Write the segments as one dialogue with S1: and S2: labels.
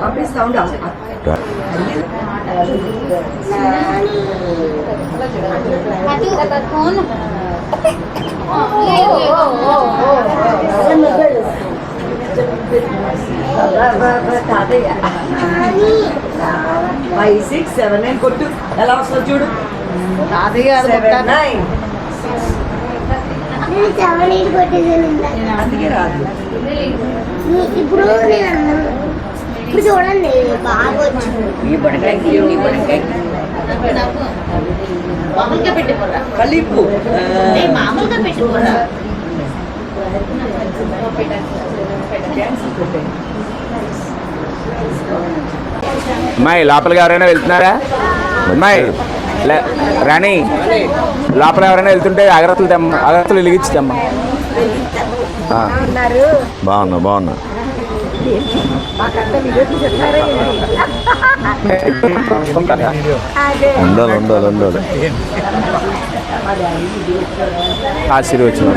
S1: పంపిస్తా తాతయ్య five six seven nine కొట్టు. ఎలా వస్తుంది చూడు?
S2: తాతయ్య
S1: నైన్ అందుకే రాదు.
S3: ఇప్పుడు నేను అన్నాను. ఇప్పుడు చూడండి బాగా వచ్చింది.
S1: ఈ పడకాయ ఈ పడకాయ
S2: మామూలుగా పెట్టుకోరా
S1: కలిపు.
S2: ఏ, మామూలుగా పెట్టుకోరా
S4: అమ్మాయి లోపలికి ఎవరైనా వెళ్తున్నారా? అమ్మాయి. లే- రాణి లోపల ఎవరైనా వెళ్తుంటే అగరత్తులు తెమ్మ అగరత్తులు వెలిగించి తెమ్మ బాగున్నా బాగున్నా. ఉండాలి ఉండాలి ఉండాలి. ఆశీర్వచనం.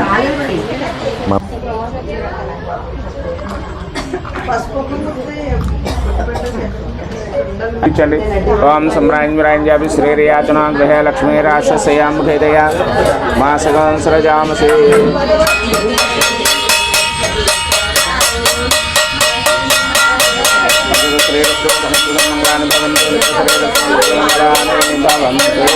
S4: चले। ओम सम्राज्ञराज्ञापि श्रीर्याचना गृह लक्ष्मीराशस्यां मुखेदया मा से भवन्तु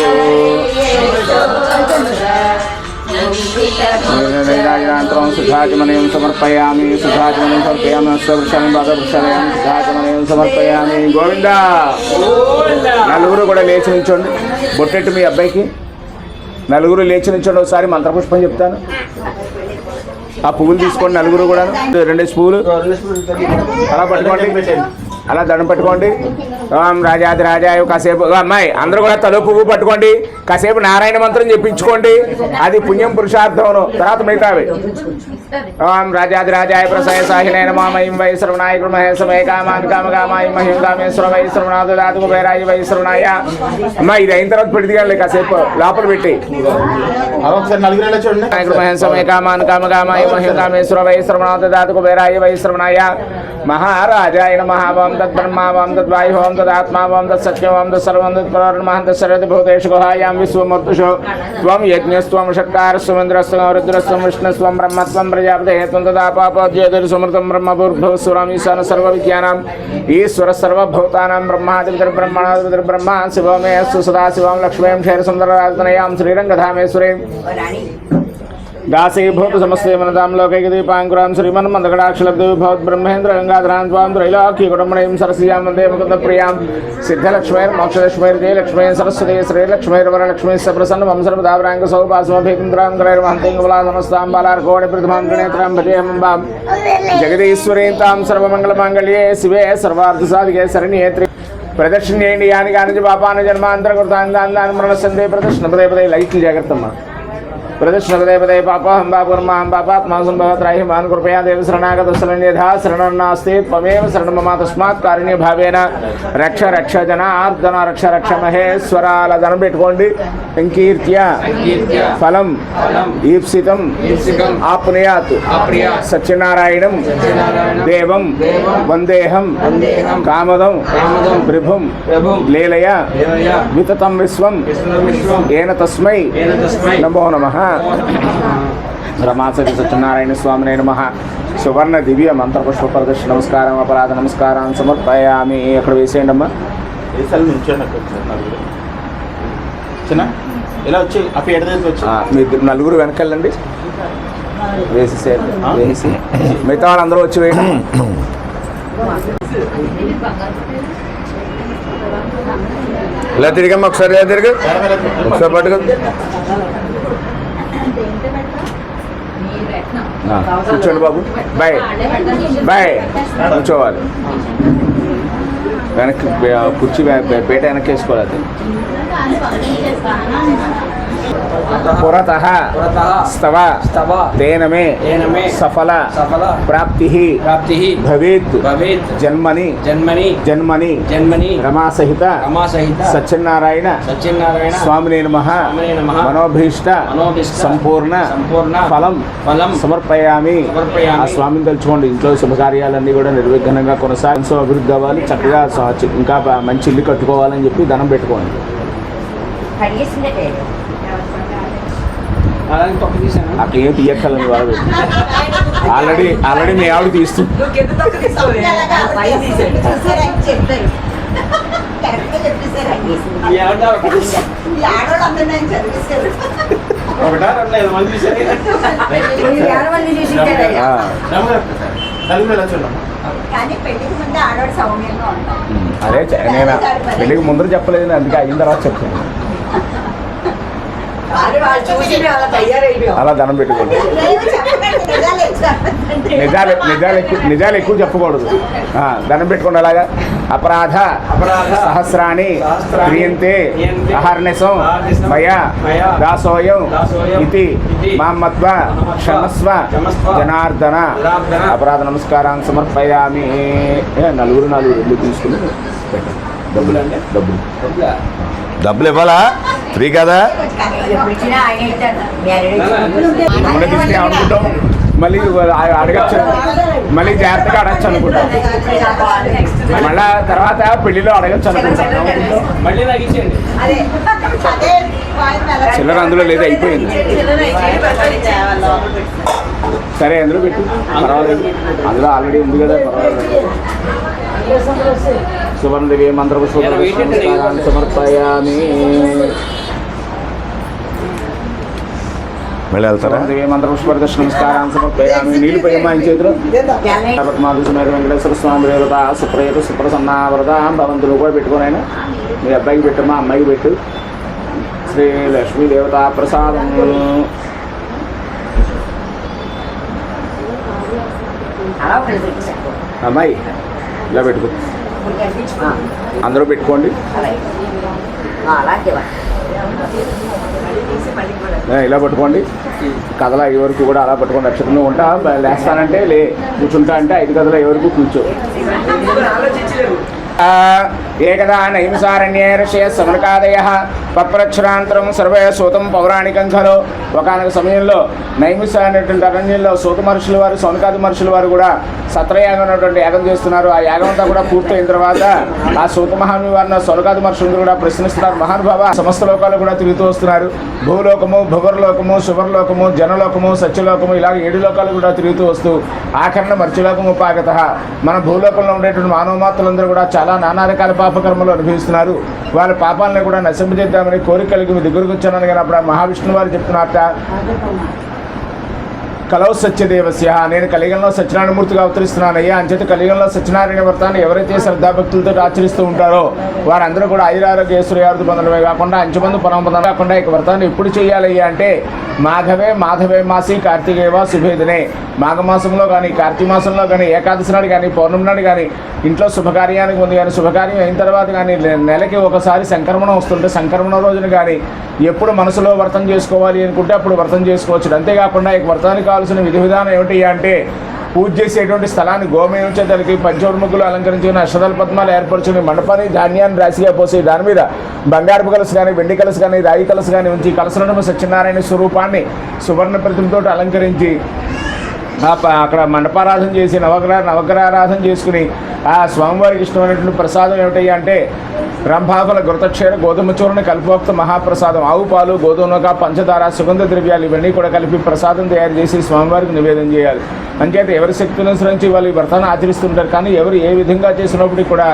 S4: వేదాంతరం సుధాచమనయం సమర్పయామి సుధాచమనయం సమర్పయామి అశ్వవృక్షాన్ని బాధవృక్షాలయం సుధాచమనయం సమర్పయామి. గోవింద నలుగురు కూడా లేచి నిల్చోండి బొట్టెట్టు మీ అబ్బాయికి నలుగురు లేచి నిల్చోండి ఒకసారి మంత్రపుష్పం చెప్తాను. ఆ పువ్వులు తీసుకోండి నలుగురు కూడా రెండేసి పువ్వులు అలా పట్టుకోండి. అలా దండం పట్టుకోండి. ఓం రాజాది రాజాయ కాసేపు. అమ్మాయి అందరూ కూడా తలో పువ్వు పట్టుకోండి. కాసేపు నారాయణ మంత్రం చెప్పించుకోండి. అది పుణ్యం పురుషార్థం తర్వాత మిగతావి. ఓం రాజాది రాజాయ ప్రసాయ సాహినైన మామయం వై శ్రవణాయ మహేశ్వరమయ కామాన్ కామ కామాయ మహ్యం కామేశ్వర వై శ్రవణాథ దాతు కుబేరాయ వై శ్రవణాయ. అమ్మా ఇది అయిన తర్వాత దిగాలి కాసేపు. లోపల పెట్టి. నాయకుడు మహేశ్వరమయ కామాన్ కామ కామాయ మహ్యం కామేశ్వర వై శ్రవణాథ దాతు కుబేరాయ వై శ్రవణాయ. महाराजाय नमः वां तद्ब्रह्मा वां तदात्मा वां तत्सत्यं वां तत्सर्वं तत्परमः तत्सरति भूतेषु गुहायां विश्वमूर्तिषु। त्वं यज्ञस्त्वं शक्तारस्वमिन्द्रस्त्वं रुद्रस्त्वं विष्णुस्त्वं ब्रह्मत्वं ब्रह्म त्वं तदापापज्योतिर्समृतं ब्रह्मभूर्भुवस्वराम् ईशान सर्वविज्ञानाम् ईश्वरः सर्वभूतानां ब्रह्मादिपितर्ब्रह्मणादिपितर्ब्रह्मान् शिवमेऽस्तु सदाशिवां लक्ष्मीं దాసీభూత సమస్తే మనదాం లోకైక దీపాంకురాం శ్రీమన్ మందగడాక్షలబ్దేవి భవత్ బ్రహ్మేంద్ర గంగాధరాన్ స్వాం త్రైలోక్య కుటుంబణీం సరస్యాం వందే ముకుంద ప్రియాం సిద్ధలక్ష్మైర్ మోక్షలక్ష్మైర్ జయలక్ష్మైర్ సరస్వతి శ్రీలక్ష్మైర్ వరలక్ష్మీ సప్రసన్న వంశర్వదావరాంగ సౌపాసమభీంద్రాం గ్రైర్మహంతింగబలాధనస్తాం బాలార్కోణి ప్రతిమాం త్రినేత్రాం భజేహంబాం జగదీశ్వరీం తాం సర్వమంగళమాంగళ్యే శివే సర్వార్థ సాధికే శరణ్యేత్రి ప్రదక్షిణ చేయండి యాని కానించి పాపాన జన్మాంతర కృతాంగాన్ని మరణ సందే ప్రదక్షిణ పదే పదే లైట్లు జాగ్రత్తమ్మా పదే పాపహం పాపుర్మాహం పాపాత్మా సంభవత్రాహిమాన్ కృపయా దేవ శరణాగత శరణ్యధా శరణం నాస్తి త్వమేవ శరణం మమ తస్మాత్ కారుణ్య భావేన. రక్ష రక్ష జనార్దన రక్ష రక్ష మహేశ్వరాల ధనం పెట్టుకోండి. ఇంకీర్త్య ఫలం ఈప్సితం ఆప్నుయాత్ సత్యనారాయణం దేవం వందేహం కామదం ప్రభుం లీలయ వితతం విశ్వం. ఏన తస్మై నమో నమ. రమాసతి సత్యనారాయణ స్వామినే నమ. సువర్ణ దివ్య మంత్రపుష్ప ప్రదర్శన నమస్కారం అపరాధ నమస్కారం సమర్పయామి. అక్కడ వేసేయండి అమ్మా
S5: వేసాలు ఒకసారి నలుగురు. చిన్న ఇలా వచ్చి ఆ పీట దగ్గరికి వచ్చి?
S4: ఆ, మీ ఇద్దరు నలుగురు వెనకెళ్ళండి. వేసేసేయండి వేసి మిగతా వాళ్ళందరూ వచ్చి వేయండి. ఇలా తిరిగమ్మా ఒకసారి ఇలా తిరిగి ఒకసారి పట్టుకో. కూర్చోండి బాబు. బాయ్. బాయ్. కూర్చోవాలి. వెనక్కి కుర్చీ పేట వెనక్కి వేసుకోవాలి అది. పురత
S6: పురతః
S4: స్తవ
S6: స్తవ
S4: తేన మే సఫల
S6: సఫల
S4: ప్రాప్తి
S6: ప్రాప్తిః
S4: భవేత్
S6: భవేత్
S4: జన్మని
S6: జన్మని
S4: జన్మని
S6: జన్మని
S4: రమాసహిత
S6: రమాసహిత
S4: సత్యనారాయణ
S6: సత్యనారాయణ
S4: స్వామినే నమ. మనోభీష్ట
S6: మనోభీష్ట
S4: సంపూర్ణ
S6: సంపూర్ణ
S4: ఫలం
S6: ఫలం
S4: సమర్పయామి
S6: సమర్పయామి.
S4: ఆ స్వామిని తలుచుకోండి ఇంట్లో శుభకార్యాలన్నీ కూడా నిర్విఘ్నంగా కొనసాగించు అభివృద్ధి అవ్వాలి చక్కగా ఇంకా మంచి ఇల్లు కట్టుకోవాలని చెప్పి ధనం పెట్టుకోండి అక్కడ ఏం తీయక్కలని వాళ్ళు ఆల్రెడీ ఆల్రెడీ మీ ఆవిడ తీస్తుంది
S5: ఒకటా రెండు ఐదు మంది చూసారు
S4: అదే నేను పెళ్ళికి ముందర చెప్పలేదు అందుకే అయిన తర్వాత చెప్తాను
S1: కానీ వాళ్ళు చూసి మేము అలా
S4: ధనం పెట్టుకోండి.
S2: నిజాలే.
S4: నిజాలు ఎక్కువ నిజాలు ఎక్కువ చెప్పకూడదు. ఆ, దండం పెట్టుకోండి అలాగా. అపరాధ
S6: అపరాధ
S4: సహస్రాన్ని క్రియంతే అహర్నిశం
S6: అహర్నిశం
S4: మయా దాసోయం ఇది
S6: ఇతి
S4: మామత్వ క్షమస్వ జనార్దన అపరాధ నమస్కారాన్ని సమర్పయామి. నలుగురు నలుగురు. ఇల్లు తీసుకుని. డబ్బులు.
S6: అండి?
S4: డబ్బులు?
S6: డబ్బులు
S4: ఇవ్వాలా? ఫ్రీ కదా? తీసుకుని అనుకుంటాం. మళ్ళీ అడగచ్చు. మళ్ళీ జాగ్రత్తగా అడగచ్చు అనుకుంటాం. మళ్ళా తర్వాత పెళ్ళిలో అడగచ్చు అనుకుంటాం.
S6: మళ్ళీ
S4: చిల్లర అందులో లేదు అయిపోయింది. సరే అందులో పెట్టు. పర్వాలేదు. అందులో ఆల్రెడీ ఉంది కదా పర్వాలేదు. సువర్ణ దేవి మంత్ర సమర్పయామి. మళ్ళీ వెళ్తారా? సమర్పయామి. చేతిలో? వెంకటేశ్వర స్వామి దేవత సుప్రయత సుప్రసన్నావరత భవంతులు కూడా పెట్టుకొని ఆయన మీ అబ్బాయికి పెట్టమ్మా అమ్మాయికి పెట్టు. శ్రీ లక్ష్మీ దేవతా ప్రసాదం. అమ్మాయి ఇలా పెట్టుకో. అందరూ పెట్టుకోండి. ఇలా పట్టుకోండి. కథల అయ్యే వరకు కూడా అలా పట్టుకోండి. నక్షత్రం నువ్వు ఉంటా లేస్తానంటే లే కూర్చుంటా అంటే ఐదు కథలు అయ్యే వరకు కూర్చో. ఏకదా నైమిసారణ్యే ఋషయ సమనకాదయ పప్రక్షరాంతరం సర్వే సూతం పౌరాణికం ఖలు. ఒకనొక సమయంలో నైమిష అనేటువంటి అరణ్యంలో సూత మహర్షుల వారు సౌనకాది మహర్షుల వారు కూడా సత్రయాగం అనేటువంటి యాగం చేస్తున్నారు. ఆ యాగం అంతా కూడా పూర్తయిన తర్వాత ఆ సూత వారిని స్వర్గాది మహర్షులు కూడా ప్రశ్నిస్తున్నారు మహానుభావ సమస్త లోకాలు కూడా తిరుగుతూ వస్తున్నారు. భూలోకము భువర్లోకము శుభర్లోకము జనలోకము సత్యలోకము ఇలాగ ఏడు లోకాలు కూడా తిరుగుతూ వస్తూ ఆఖరణ మర్చిలోకము పాగత. మన భూలోకంలో ఉండేటువంటి మానవ మాత్రులందరూ కూడా చాలా నానా రకాల పాపకర్మలు అనుభవిస్తున్నారు. వారి పాపాలను కూడా నశింపజేద్దామని కోరిక కలిగి మీ దగ్గరకు వచ్చానని కానీ అప్పుడు మహావిష్ణువు వారు చెప్తున్నారట కలవు సత్యదేవస్య నేను కలిగంలో సత్యనారాయణమూర్తిగా అవతరిస్తున్నానయ్యా. అంచేత కలిగంలో సత్యనారాయణ వ్రతాన్ని ఎవరైతే శ్రద్ధాభక్తులతో ఆచరిస్తూ ఉంటారో వారందరూ కూడా ఐరారోగ్య శ్రేయార్థి పొందడమే కాకుండా అంచుమందు పొలం పొందడం కాకుండా ఈ వ్రతాన్ని ఎప్పుడు చేయాలయ్యా అంటే మాఘవే మాధవే మాసి కార్తీకేవ శుభేదినే మాఘమాసంలో కానీ కార్తీక మాసంలో కానీ ఏకాదశి నాడు కానీ పౌర్ణమి నాడు కానీ ఇంట్లో శుభకార్యానికి ఉంది కానీ శుభకార్యం అయిన తర్వాత కానీ నెలకి ఒకసారి సంక్రమణం వస్తుంటే సంక్రమణ రోజున కానీ ఎప్పుడు మనసులో వ్రతం చేసుకోవాలి అనుకుంటే అప్పుడు వ్రతం చేసుకోవచ్చు. అంతేకాకుండా ఈ వ్రతానికి కావాల్సిన విధి విధానం ఏమిటి అంటే పూజ చేసేటువంటి స్థలాన్ని గోమయం చేతలకి పంచోన్ముఖులు అలంకరించుకుని అష్టదల పద్మాలు ఏర్పరచుకుని మండపాన్ని ధాన్యాన్ని రాశిగా పోసి దాని మీద బంగారపు కలసు కానీ వెండి కలసు కానీ రాయి కలసు కానీ ఉంచి కలసలను సత్యనారాయణ స్వరూపాన్ని సువర్ణ ప్రతిమతో అలంకరించి అక్కడ మండపారాధన చేసి నవగ్రహ నవగ్రహారాధన చేసుకుని ఆ స్వామివారికి ఇష్టమైనటువంటి ప్రసాదం ఏమిటయ్యా అంటే రంభాఫల గృతక్షేర గోధుమ చూరణ కల్పోక్త మహాప్రసాదం. ఆవు పాలు గోధుమక పంచదార సుగంధ ద్రవ్యాలు ఇవన్నీ కూడా కలిపి ప్రసాదం తయారు చేసి స్వామివారికి నివేదన చేయాలి. అంచేత ఎవరి శక్తిని అనుసరించి వాళ్ళు ఈ వ్రతాన్ని ఆచరిస్తుంటారు కానీ ఎవరు ఏ విధంగా చేసినప్పటికీ కూడా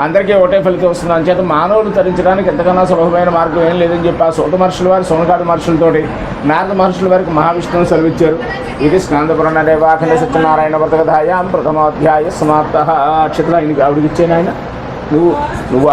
S4: అందరికీ ఒకటే ఫలితం వస్తుంది. అంచేత మానవులు తరించడానికి ఎంతకన్నా సులభమైన మార్గం ఏం లేదని చెప్పి ఆ సోట మహర్షుల వారు సోనకాడు మహర్షులతోటి నారద మహర్షుల వారికి మహావిష్ణువుని సెలవిచ్చారు. ఇది స్కందపురాణ రేవాఖండ సత్యనారాయణ వ్రతకథాయాం ప్రథమాధ్యాయ సమాప్త. అక్షతలు ఆయనకి ఆవిడకి ఇచ్చాను ఆయన. నువ్వు నువ్వు